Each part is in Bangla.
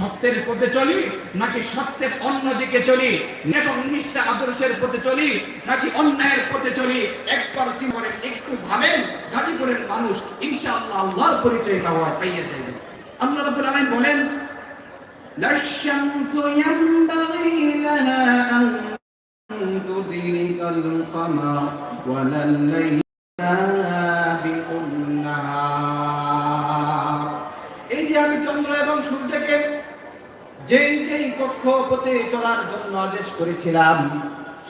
সত্যের পথে চলি নাকি সত্যের অন্য দিকে চলি এবং নিষ্ঠা আদর্শের পথে চলি নাকি অন্যায়ের পথে চলি একবার চিন্তা করেন একটু ভাবেন গাজীপুরের মানুষ ইনশাআল্লাহ আল্লাহর পরিচয় পাওয়া পাইয়ে যাবে আল্লাহ রাব্বুল আলামিন বলেন لا الشمس ينبغي لها أن تدرك القمر ولا الليل سابق النهار এই যে আমি চন্দ্র এবং সূর্যকে যেই যেই কক্ষপথে চলার জন্য আদেশ করেছিলাম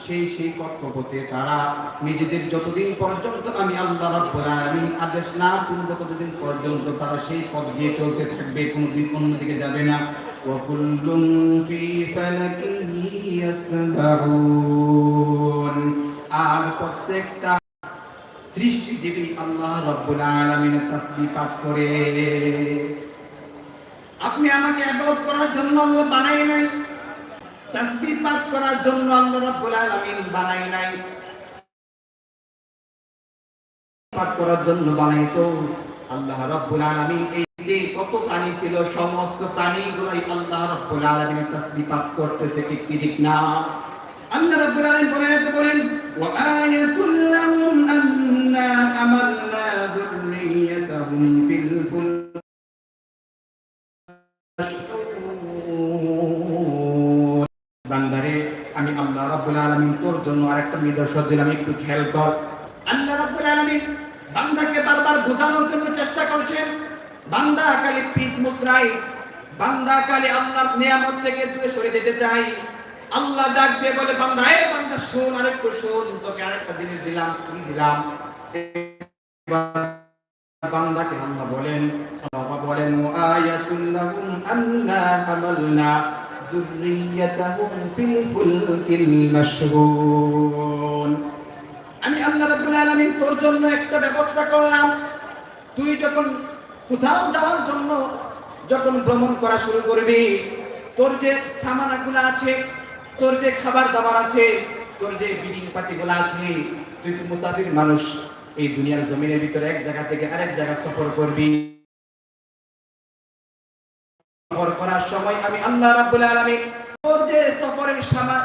সেই সেই কক্ষপথে তারা নিজেদের যতদিন পর্যন্ত আমি আল্লাহ রাব্বুল আলামিন আদেশ না করব ততদিন পর্যন্ত তারা সেই পথ দিয়ে চলতে থাকবে কোনোদিন অন্যদিকে যাবে না وكل في فلك يسبحون আর প্রত্যেকটা সৃষ্টিজীবী আল্লাহ রব্বুল আলামিনের তাসবিহ পাঠ করে আপনি আমাকে ইবাদত করার জন্য আল্লাহ বানাই নাই, তাসবিহ পাঠ করার জন্য আল্লাহ রাব্বুল আলামিন বানাই নাই। পাঠ করার জন্য বানাইতো, আল্লাহ রাব্বুল আলামিন এই যে কত প্রাণী ছিল, সমস্ত প্রাণীগুলোই আল্লাহ রাব্বুল আলামিনের তাসবিহ পাঠ করতেছে, ঠিক কি, ঠিক না? আল্লাহ রাব্বুল আলামিন বলেন, ওয়া আয়াতুল লাহুম আন্না আমালনা আরেকটা নিদর্শন দিলাম, একটু খেয়াল কর। আল্লাহ রাব্বুল আলামিন বান্দাকে বারবার বোঝানোর জন্য চেষ্টা করছেন। বান্দা খালি পিঠ মুসরাই বান্দা খালি আল্লাহর নিয়ামত থেকে দূরে সরে যেতে চাই আল্লাহ ডাক দিয়ে বলে, বান্দা, এ বান্দা, শোন, আরেকটু শোন, তোকে আরেকটা জিনিস দিলাম, কি দিলাম? বান্দাকে আল্লাহ বলেন আল্লাহ বলেন আয়াতুল লাহুম আন্না হামালনা আমি আল্লাহ তোর জন্য একটা ব্যবস্থা করলাম। তুই যখন কোথাও যাওয়ার জন্য যখন ভ্রমণ করা শুরু করবি, তোর যে সামানাগুলো আছে, তোর যে খাবার দাবার আছে, তোর যে বিডিং আছে, তুই তো মুসাফির মানুষ, এই দুনিয়ার জমিনের ভিতরে এক জায়গা থেকে আরেক জায়গা সফর করবি। সফর করার সময় আমি আল্লাহ রাব্বুল আলামিন তোর যে সফরের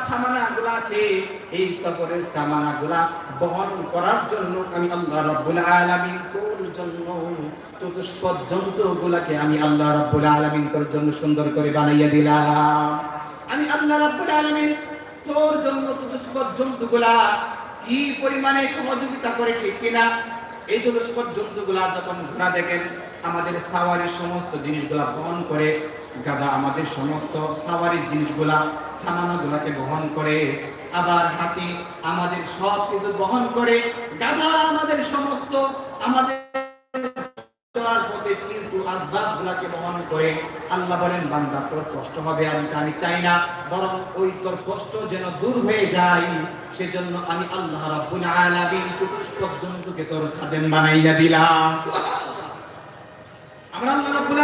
সামানা গুলা আছে। এই সফরের সামানা গুলা বহন করার জন্য আমি আল্লাহ রাব্বুল আলামিন তোর জন্য চতুষ্পদ জন্তু গুলাকে আমি আল্লাহ রাব্বুল আলামিন তোর জন্য সুন্দর করে বানাইয়া দিলাম। আমি আল্লাহ রাব্বুল আলামিন তোর জন্য চতুষ্পদ জন্তু গুলা কি পরিমাণে সহযোগিতা করে ঠিক কিনা? এই চতুষ্পদ জন্তুগুলা যখন ঘোড়া দেখেন আমাদের সাওয়ারির সমস্ত জিনিসগুলা বহন করে গাধা আমাদের সমস্ত সাওয়ারির জিনিসগুলা সামানাগুলাকে বহন করে, আবার হাতি আমাদের সব কিছু বহন করে গাধা আমাদের সমস্ত আমাদের আমি আল্লাহ রাব্বুল আলামিন চতুষ্পদ জন্তুকে তোর খাদেম বানাইয়া দিলাম। আমরা আল্লাহ রাব্বুল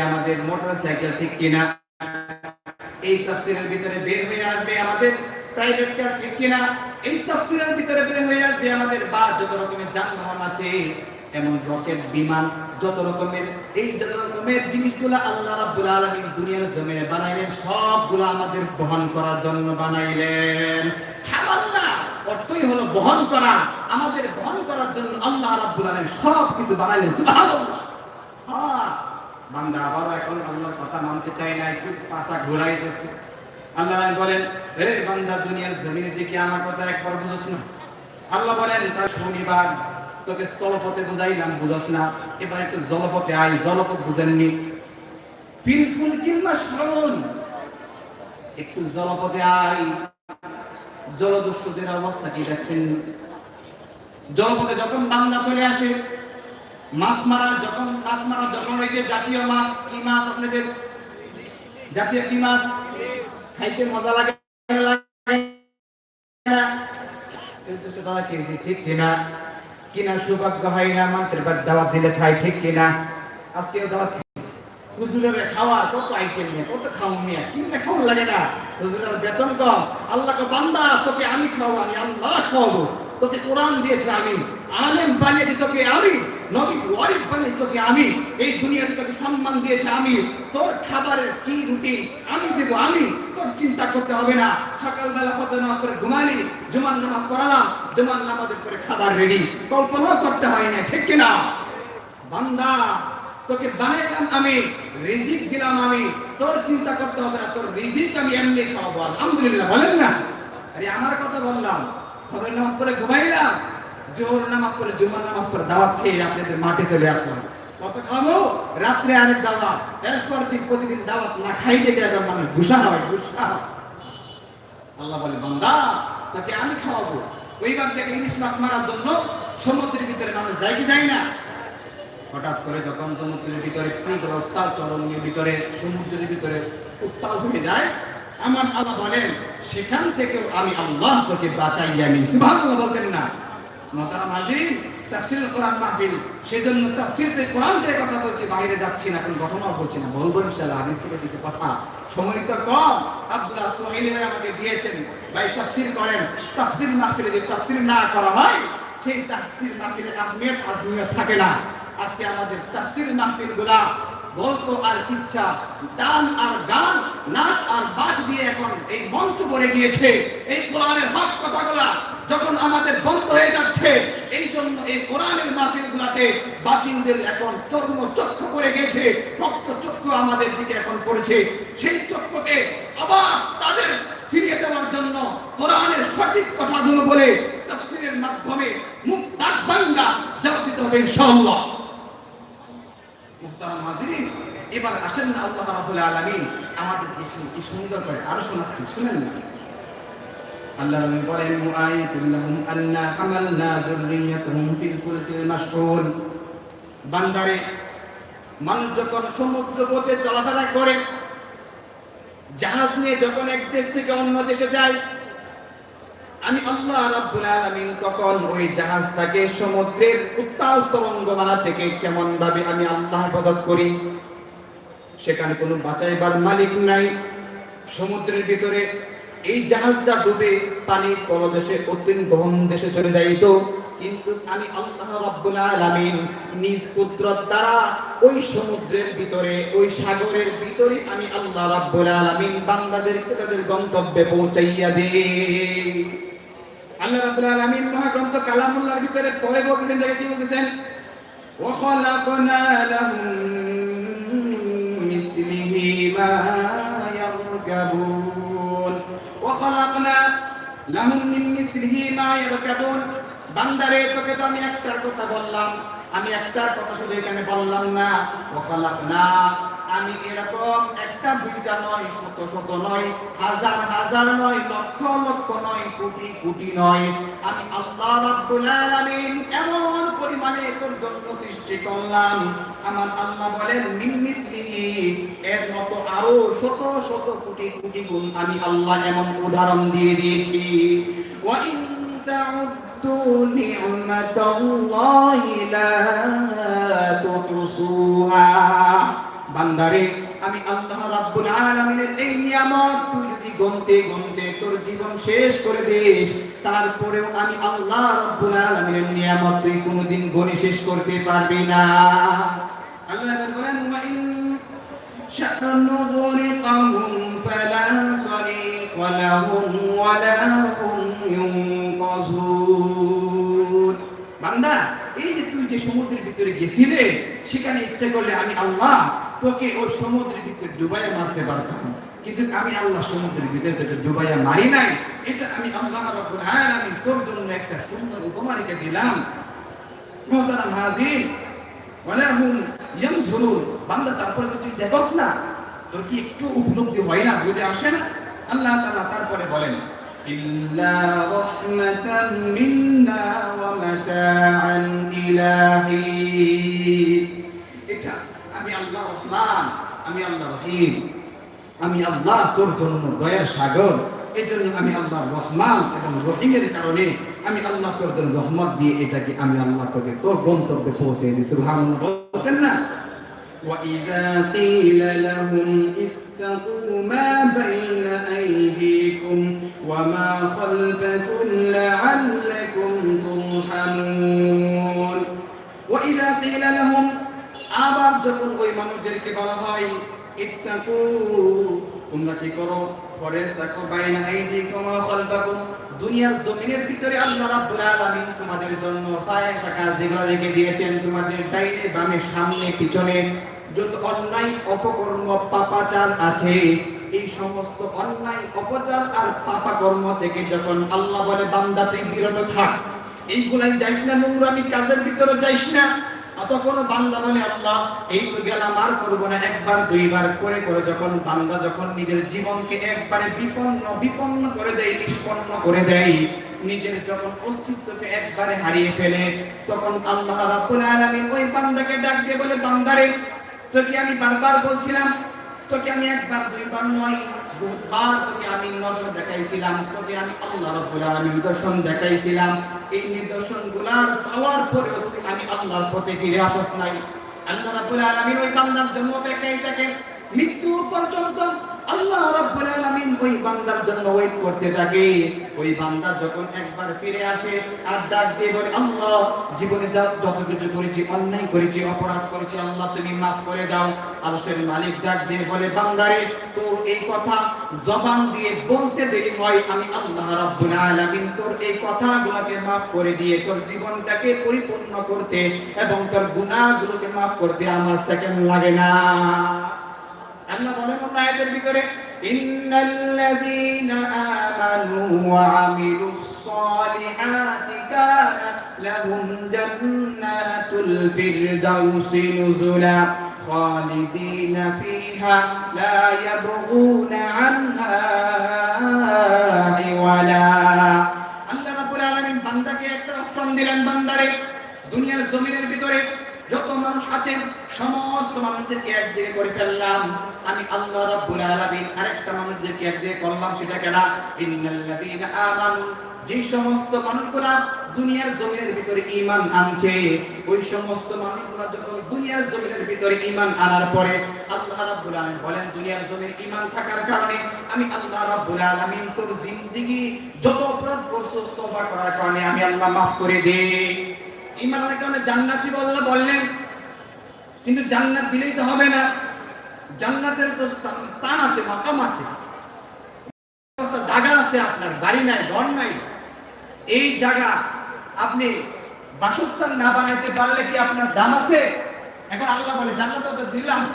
আমাদের মোটরসাইকেল ঠিক কিনা? এই তাফসীরের ভিতরে বের হয়ে আসবে আমাদের প্রাইভেট কার, ঠিক কিনা? এই তাফসীরের ভিতরে বের হয়ে আসবে আমাদের বা, যত রকমের যানবাহন আছে, এমন রকেট, বিমান যত রকমের, এই যত রকমের জিনিসগুলো আল্লাহ রাব্বুল আলামিন দুনিয়ার জমিনে বানাইলেন, সবগুলো আমাদের বহন করার জন্য বানাইলেন। হালাল না অর্থই হলো বহন করা। আমাদের বহন করার জন্য আল্লাহ রাব্বুল আলামিন সব কিছু বানাইলেন, সুবহানাল্লাহ। হ্যাঁ। বান্দা আবার এখন আল্লাহর কথা মানতে চায় না, একটু পাশা ঘোরাইতেছে আল্লাহ বলেন, হে বান্দা, দুনিয়ার জমিনে যে কি আমার কথা একবার বুঝছ না? আল্লাহ বলেন, তার শনিবার তোকে স্থলপথে বুঝাইলাম, বুঝাস না। এবার একটু জলপথে আই জলপথ বুঝেননি ফিলফুল কিংবা শ্রবণ একটু জলপথে আই জলদস্যুদের অবস্থা কি দেখছেন? জলপথে যখন বান্দা চলে আসে, মাছ মারার যখন, মাছ মারার যখন ওই যে জাতীয় মাছ, কি মাছ আপনাদের? জাতীয় কি মাছ? খাইতে মজা লাগে টাকা কেজি ঠিক কিনা? কিনা সৌভাগ্য হয় না, মন্ত্রের বাদ দাওয়াত দিলে খাই ঠিক কিনা? আজকেও দাওয়াত খাওয়া কত কত নিয়ে? কিনতে লাগে না। বেতন তোকে আমি আমি খাওয়াবো। তোকে দিয়েছে আমি। আলেম তোকে আমি। তোকে আমি। এই দুনিয়াতে তোকে সম্মান দিয়েছে আমি। তোর খাবারের কি রুটিন আমি দেবো আমি। চিন্তা করতে হবে না। সকালবেলা কত নামাজ করে ঘুমালি, জুমার নামাজ পড়ালাম, জুমার নামাজের পরে খাবার রেডি কল্পনা করতে হয় না, ঠিক কিনা? বান্দা, তোকে বানাইলাম আমি, রিজিক দিলাম আমি। তোর চিন্তা করতে হবে না, তোর রিজিক আমি এমনি খাওয়াবো, আলহামদুলিল্লাহ, বলেন না? আরে আমার কথা বললাম, ফজর নামাজ পড়ে ঘুমাইলাম, জোহর নামাজ পড়ে জুমার নামাজ পড়ে দাওয়াত খেয়ে আপনাদের মাঠে চলে আসলাম। কত খাব? রাত্রে আরেক দাওয়াত। এরপর দিন প্রতিদিন দাওয়াত না খাইতে গেলে একদম মানুষ গুসা হয় গুসা আল্লাহ বলে, বান্দা, তাকে আমি খাওয়াবো। ওইবার থেকে ইলিশ মাছ মারার জন্য সমুদ্রের ভিতরে মানুষ যায় কি যায় না? হঠাৎ করে যখন সমুদ্রের ভিতরে পানিগুলো উত্তাল তরঙ্গের ভিতরে, সমুদ্রের ভিতরে উত্তাল হয়ে যায়, আমার আল্লাহ বলেন, সেখান থেকেও আমি আল্লাহ তোকে বাঁচাইয়া নিই সুবহানাল্লাহ বলতেন না। মাতারা মাজিদ তাফসিরুল কোরআন মাহফিল। সেজন্য তাফসিরের কোরআন থেকে কথা বলছি, বাইরে যাচ্ছি না, এখন ঘটনাও বলছি না, বলব ইনশাআল্লাহ, হাদিস থেকে কিছু কথা। সময় তো কম, আব্দুল্লাহ সোহেলি ভাই আমাকে দিয়েছেন, ভাই তাফসির করেন। তাফসির মাহফিলে যদি তাফসির না করা হয়, সেই তাফসির মাহফিলে আহমেদ আহমিয়ত থাকে না। আজকে আমাদের তাফসির মাহফিলগুলা গল্প আর ইচ্ছা গান আর গান নাচ আর বাজ দিয়ে এখন এই মঞ্চ করে গিয়েছে। এই কোরআনের হক কথাগুলা যখন আমাদের বন্ধ হয়ে যাচ্ছে, এই জন্য এই কোরআনের মাহফিল গুলাতে বাতিলদের এখন চর্ম চক্ষু করে গিয়েছে, রক্ত চক্ষু আমাদের দিকে এখন পড়েছে। সেই চক্ষুকে আবার তাদের ফিরিয়ে দেওয়ার জন্য কোরআনের সঠিক কথাগুলো বলে তাফসীরের মাধ্যমে মুখ দাগ ভাঙ্গা হবে ইনশাআল্লাহ। হাজিরিন এবার আসেন না আল্লাহ রাব্বুল আলামিন। আমাদের কি সুন্দর করে আরও শোনাচ্ছি শুনেন না। আল্লাহ নবী বলেন মুআয়াতুল লাহুম আন্না হামালনা যুররিয়াতাহুম ফিল ফুলকিল মাশহুর। বান্দারে, মানুষ যখন সমুদ্র পথে চলাফেরা করে, জাহাজ নিয়ে যখন এক দেশ থেকে অন্য দেশে যায় আমি আল্লাহ রাব্বুল আলামিন তখন ওই জাহাজটাকে সমুদ্রের উত্তাল তরঙ্গমালা থেকে কেমন ভাবে আমি আল্লাহ হেফাজত করি? সেখানে কোনো বাঁচাইবার মালিক নাই। সমুদ্রের ভিতরে এই জাহাজটা ডুবে পানির তলদেশে অত্যন্ত গহন দেশে চলে যাইতো। কিন্তু আমি আল্লাহ রাব্বুল আলামিন নিজ কুদরত দ্বারা ওই সমুদ্রের ভিতরে, ওই সাগরের ভিতরে আমি আল্লাহ রাব্বুল আলামিন বান্দাদেরকে তাদের গন্তব্যে পৌঁছাইয়া দেই। আল্লাহ রাব্বুল আলামিন মহাগ্রন্থ কালামুল্লাহর ভিতরে পরে বলতেছেন দেখে কি বলতেছেন وخلقنا لهم من مثله ما يركبون وخلقنا لهم من مثله ما يركبون বান্দারে তোকে তো আমি একটার কথা বললাম আমি একটার কথা শুধু এখানে বললাম না ওখালাক না আমি এরকম একটা দুইটা নয়, শত শত নয়, হাজার হাজার নয়, লক্ষ লক্ষ নয়, কোটি কোটি নয়। আমি আল্লাহ রাব্বুল আলামিন এমন পরিমাণে তোর জন্য সৃষ্টি করলাম। আমার আল্লাহ বলেন মিম্মিসলিহি এর মতো আরও শত শত কোটি কোটি গুণ আমি আল্লাহ এমন উদাহরণ দিয়ে দিয়েছি। ওয়া ইন তাউদ্দু নি'মাতাল্লাহি লা বান্দারে, আমি আল্লাহ রাব্বুল আলামিনের এই নিয়ামত, তুই যদি গুনতে গুনতে তোর জীবন শেষ করে দিস, তারপরেও আমি আল্লাহ রাব্বুল আলামিনের নিয়ামত তুই কোনোদিন গুনে শেষ করতে পারবি না। বান্দা, এই যে তুই যে সমুদ্রের ভিতরে গেছিলে, সেখানে ইচ্ছে করলে আমি আল্লাহ তোকে ওই সমুদ্রের ভিতরে ডুবাইয়া মারতে পারতাম। কিন্তু আমি আল্লাহ সমুদ্রের ভিতরে তোকে ডুবাইয়া মারি নাই। এটা আমি আল্লাহ রাব্বুল আলামিন তোর জন্য একটা সুন্দর উপমা রেখে দিলাম। মোহতারাম হাজির, ওয়ালাহুম ইয়ানজুরুন। বান্দা, তারপরে তুই দেখোস না, তোর কি একটু উপলব্ধি হয় না, বুঝে আসে না? আল্লাহ তাআলা তারপরে বলেন মাতাআন ইলাহি। এটা আমি আল্লাহ রহমান আমি আল্লাহ রহিম আমি আল্লাহ তোর জন্য দয়ার সাগর এই জন্য আমি আল্লাহ রহমান এবং রহিমের কারণে আমি আল্লাহ তোর জন্য রহমত দিয়ে এটাকে আমি আল্লাহ তোকে তোর গন্তব্যে পৌঁছে দিই সুবহানাল্লাহ বলতেন না وإذا قيل لهم اتقوا ما بين أيديكم وما خلفكم لعلكم ترحمون وإذا قيل لهم আবার যখন ওই মানুষদেরকে বলা হয়, ইত্তাকু, তোমরা কি করো? পরে তাকো বাইনা দুনিয়ার জমিনের ভিতরে আল্লাহ রাব্বুল আলামিন তোমাদের জন্য যেগুলো রেখে দিয়েছেন। তোমাদের ডাইনে বামে সামনে পিছনে যত অন্যায় অপকর্ম পাপাচার আছে, এই সমস্ত অন্যায় অপচার আর পাপা কর্ম থেকে যখন আল্লাহ বলে, বান্দা বিরত থাক। এইগুলাই যাইস না নোংরামি কাজের ভিতরে যাইস না। তখন বান্দা বলে, আল্লাহ, এই জ্ঞান আর করব না। একবার, দুইবার করে করে যখন বান্দা যখন নিজের জীবনকে একবারে বিপন্ন বিপন্ন করে দেয়, নিষ্পন্ন করে দেয়, নিজের যখন অস্তিত্বকে একবারে হারিয়ে ফেলে, তখন আল্লাহ রাব্বুল আলামিন ওই বান্দাকে ডাক দিয়ে বলে, বান্দারে তোকে আমি বারবার বলছিলাম তোকে আমি একবার, দুইবার নয়, বহুতবার তোকে আমি নজর দেখাইছিলাম, তোকে আমি আল্লাহ রাব্বুল আলামিন নিদর্শন দেখাইছিলাম। এই নিদর্শনগুলার পাওয়ার পরেও তুই আমি আল্লাহর পথে ফিরে আসস নাই। আল্লাহ রাব্বুল আলামিন ওই বান্দার জন্য অপেক্ষায় থাকে। মৃত্যু পর্যন্ত আল্লাহ রাব্বুল আলামিন ওই বান্দার জন্য ওয়েট করতে থাকে। ওই বান্দা যখন একবার ফিরে আসে, আর ডাক দিয়ে বলে, আল্লাহ, জীবনে যা, যত কিছু করেছি, অন্যায় করেছি, অপরাধ করেছি, আল্লাহ, তুমি মাফ করে দাও। আরশের মালিক ডাক দিয়ে বলে, বান্দারে, তোর এই কথা জবান দিয়ে বলতে দেরি হয়। আমি আল্লাহ রাব্বুল আলামিন তোর এই কথাগুলোকে মাফ করে দিয়ে, তোর জীবনটাকে পরিপূর্ণ করতে এবং তোর গুনাহগুলোকে মাফ করতে আমার সেকেন্ড লাগে না। আল্লাহ বলেন অন্য আয়াতের ভিতরে, ইন্নাল্লাযীনা আমানু ওয়া আমিলুস সালিহাতি কানাত লাহুম জান্নাতুল ফিরদাউসি নুজুলা খালিদিন ফিহা লা ইয়াবগুনা আনহা ইওয়ালা. আল্লাহ রাব্বুল আলামিন বান্দাকে একটা অপশন দিলেন বান্দারে, দুনিয়ার জমিনের ভিতরে। যত মানুষ আছেন, সমস্ত মানুষদেরকে একদিকে করে ফেললাম। আমি আল্লাহ রাব্বুল আলামিন আরেকটা মানুষদেরকে একদিকে করলাম, সেটা কেনা? ইন্নাল্লাযীনা আমানু। যে সমস্ত মানুষগুলা দুনিয়ার জমিনের ভিতরে ঈমান আনছে, ওই সমস্ত মানুষগুলা যখন দুনিয়ার জমিনের ভিতরে ঈমান আনার পরে আল্লাহ রাব্বুল আলামিন বলেন, দুনিয়ার জমিনে ঈমান থাকার কারণে আমি আল্লাহ রাব্বুল আলামিন তোর জিন্দেগি যত অপরাধ করছস তওবা করার কারণে আমি আল্লাহ মাফ করে দেই। ইমানের কারণে জান্নাতি বললে বললেন, কিন্তু জান্নাত দিলেই তো হবে না। জান্নাতের তো স্থান- আছে, মাকাম আছে। জায়গা আছে আপনার, বাড়ি নাই, ঘর নাই। এই জায়গা আপনি বাসস্থান না বানাইতে পারলে কি আপনার দাম আছে? এখন আল্লাহ বলে, জান্নাত তোকে দিলাম,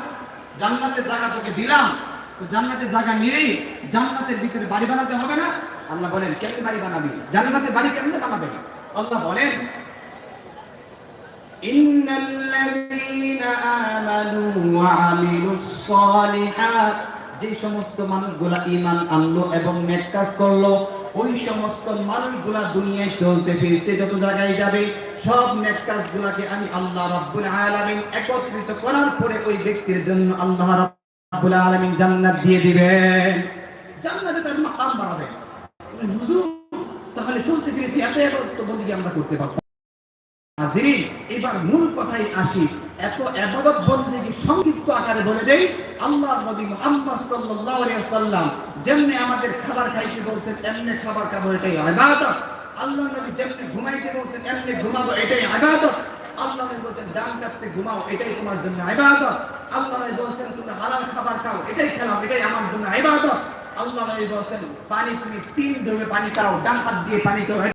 জান্নাতের জায়গা তোকে দিলাম। তো জান্নাতের জায়গা নিয়েই জান্নাতের ভিতরে বাড়ি বানাতে হবে না? আল্লাহ বলেন, কেমনে বাড়ি বানাবি? জান্নাতের বাড়ি কেমনে বানাবে? আল্লাহ বলেন إن الذين آمنوا وعملوا الصالحات যে সমস্ত মানুষগুলা ঈমান আনলো এবং নেক কাজ করলো ওই সমস্ত মানুষগুলা দুনিয়ায় চলতে ফিরতে যত জায়গায় যাবে সব নেক কাজগুলাকে আমি আল্লাহ রাব্বুল আলামিন একত্রিত করার পরে ওই ব্যক্তির জন্য আল্লাহ রাব্বুল আলামিন জান্নাত দিয়ে দিবেন জান্নাতে তার মাকাম বাড়াবে হুজুর তাহলে চলতে ফিরতে এত এত বন্দী আমরা করতে পারবো হাজিরিন এবার মূল কথাই আসি। এত এবাদত বন্দেগী সংক্ষিপ্ত আকারে বলে দেই? আল্লাহ নবী মুহাম্মদ সাল্লাল্লাহু আলাইহি যেমনি আমাদের খাবার খাইতে বলছেন খাবার খাব এটাই ইবাদত আল্লাহ নবী ঘুমাইতে বলছেন, এমনি ঘুমাবো এটাই ইবাদত আল্লাহ নবী বলছেন, ডান কাটতে ঘুমাও, এটাই তোমার জন্য ইবাদত আল্লাহ নবী বলছেন তুমি হালাল খাবার খাও, এটাই খেলাও এটাই আমার জন্য ইবাদত আল্লাহ নবী বলছেন, পানি তুমি তিন ঢোকে পানি খাও, ডান হাত দিয়ে পানি খাও